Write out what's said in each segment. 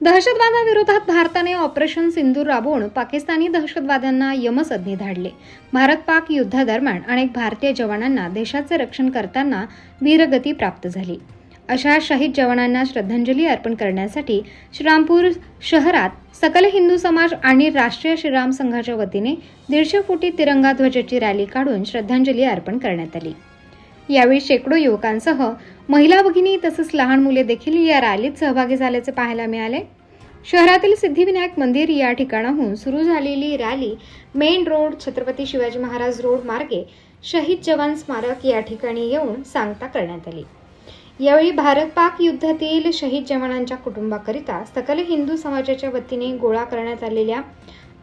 दहशतवादाविरोधात भारताने ऑपरेशन सिंदूर राबवून पाकिस्तानी दहशतवाद्यांना यमसज्ञी धाडले. भारत पाक युद्धादरम्यान अनेक भारतीय जवानांना देशाचे रक्षण करताना वीरगती प्राप्त झाली. अशा शहीद जवानांना श्रद्धांजली अर्पण करण्यासाठी श्रीरामपूर शहरात सकल हिंदू समाज आणि राष्ट्रीय श्रीराम संघाच्या वतीने दीडशे फुटी तिरंगा ध्वजाची रॅली काढून श्रद्धांजली अर्पण करण्यात आली. यावेळी शेकडो युवकांसह महिला भगिनी तसंच लहान मुले देखील या रॅलीत सहभागी झाल्याचे पाहायला मिळाले. शहरातील सिद्धिविनायक मंदिर या ठिकाणाहून सुरू झालेली rally main road Chhatrapati Shivaji Maharaj road मार्गे शहीद जवान स्मारक या ठिकाणी येऊन सांगता करण्यात आली. यावेळी भारत पाक युद्धातील शहीद जवानांच्या कुटुंबाकरिता सकल हिंदू समाजाच्या वतीने गोळा करण्यात आलेल्या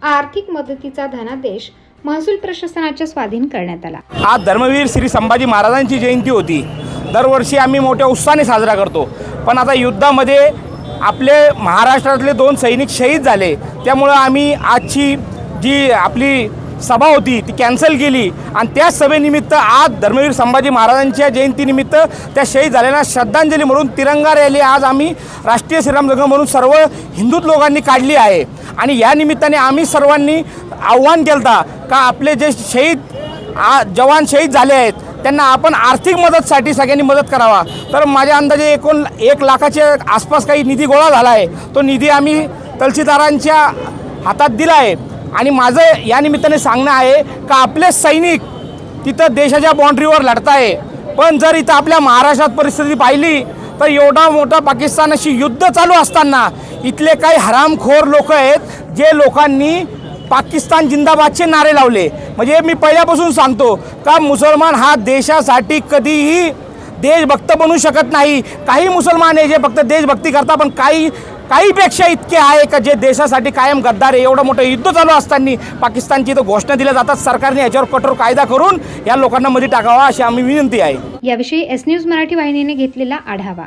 आर्थिक मदतीचा धनादेश महसूल प्रशासनाच्या स्वाधीन करण्यात आला. आज धर्मवीर श्री संभाजी महाराजांची जयंती होती. दरवर्षी आम्ही मोठ्या उत्साहाने साजरा करतो. पण आता युद्धामध्ये आपले महाराष्ट्रातले दोन सैनिक शहीद झाले. त्यामुळं आम्ही आजची जी आपली सभा होती ती कॅन्सल केली आणि त्याच सभेनिमित्त आज धर्मवीर संभाजी महाराजांच्या जयंतीनिमित्त त्या शहीद झालेल्या श्रद्धांजली म्हणून तिरंगा रॅली आज आम्ही राष्ट्रीय श्रीराम संघ म्हणून सर्व हिंदू लोकांनी काढली आहे. आणि या निमित्ताने आम्ही सर्वांनी आव्हान केलं का आपले जे शहीद आ जवान शहीद झाले आहेत त्यांना आपण आर्थिक मदतसाठी सगळ्यांनी मदत करावा. तर माझ्या अंदाजे एकूण एक लाखाच्या आसपास काही निधी गोळा झाला आहे. तो निधी आम्ही तहसीलदारांच्या हातात दिला आहे. आणि माझं या निमित्ताने सांगणं आहे का आपले सैनिक तिथं देशाच्या बाँड्रीवर लढत आहे पण जर इथं आपल्या महाराष्ट्रात परिस्थिती पाहिली तर एवढा मोठा पाकिस्तानाशी युद्ध चालू असताना इथले काही हरामखोर लोक आहेत जे लोकांनी पाकिस्तान जिंदाबादचे नारे लावले. म्हणजे मी पहिल्यापासून सांगतो का मुसलमान हा देशासाठी कधीही देशभक्त बनू शकत नाही. काही मुसलमान आहे जे फक्त देशभक्ती करता पण काही काहीपेक्षा इतके आहे का जे देशासाठी कायम गद्दार आहे? एवढं मोठं युद्ध चालू असताना पाकिस्तानची इथं घोषणा दिल्या जातात. सरकारने याच्यावर कठोर कायदा करून या लोकांना मध्ये टाकावा अशी आम्ही विनंती आहे. याविषयी एस न्यूज मराठी वाहिनीने घेतलेला आढावा.